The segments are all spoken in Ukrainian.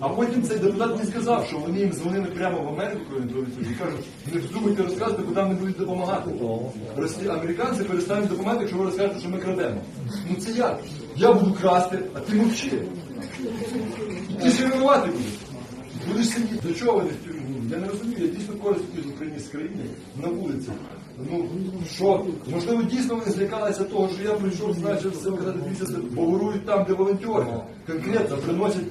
А потім цей депутат мені сказав, що вони їм дзвонили прямо в Америку і кажуть, не вздумайте розказувати, куди вони будуть допомагати. Американці перестануть допомагати, якщо ви розкажете, що ми крадемо. Ну це як? Я буду красти, а ти мовчи. Ти ще винувати будеш. Будеш сидіти. До чого вони в тюрму? Я не розумію, я дійсно користь з країни на вулиці. Ну що, можливо, дійсно вони злякалися того, що я прийшов, значить, все казати місяць, бо ворують там, де волонтери. Конкретно приносять Ри-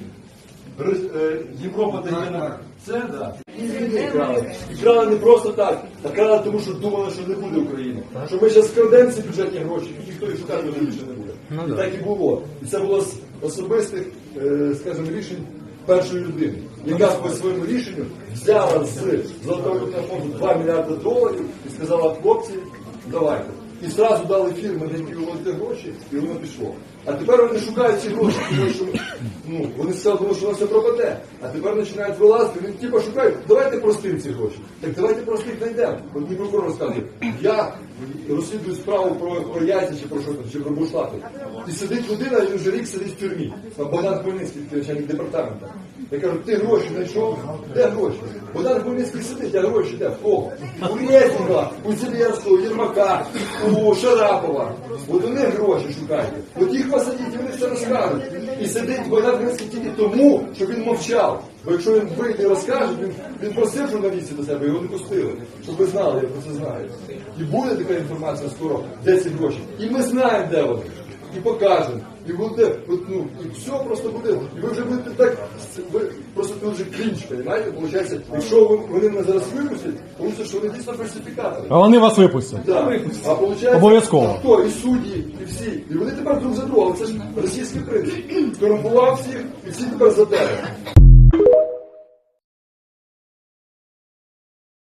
Європа дає нам це, да. І крали. Не просто так, а крали тому, що думали, що не буде України. Що ми зараз крадемо ці бюджетні гроші, і ніхто їх шукати вже більше не буде. І так і було. І це було з особистих, е, скажімо, рішень першої людини, яка по своєму рішенню взяла з золотого фонду 2 мільярди доларів і сказала, хлопці, давайте. І зразу дали фірми, на які виводити гроші, і воно пішло. А тепер вони шукають ці гроші, тому що ну, вони сказали, тому що воно все пропаде. А тепер починають вилазити, вони типу шукають, давайте простим ці гроші. Так давайте простих знайдемо. От мені прокурор розказує, я розслідую справу про, про чи про що там, чи про бушлати. І сидить людина, він вже рік сидить в тюрмі. Богдан Хмельницький, начальник департаменту. Я кажу, ти гроші знайшов? Де гроші? Богдан Хмельницький сидить, а гроші де? В кого? У Резника, у Зеленського, у Єрмака, у Шарапова. От них гроші шукайте. От їх посадіть, і вони все розкажуть. І сидить Богдан Хмельницький тільки тому, що він мовчав. Бо якщо він вийде і розкаже, він, він просив журналістів до себе, його не пустили. Щоб ви знали, я про це знаю. І буде така інформація скоро, де ці гроші. І ми знаємо, де вони. І покажемо. І буде, от, ну, і все просто буде. І ви вже будете так, ви просто тут вже клінч, розумієте? Получається, якщо ви- вони мене зараз випустять, тому що вони дійсно фальсифікатори. А вони вас випустять. Да. А получається, Обов'язково. хто? І судді, і всі. І вони тепер друг за другом. Це ж російський принцип. Корумпував всіх, і всі тепер за тебе.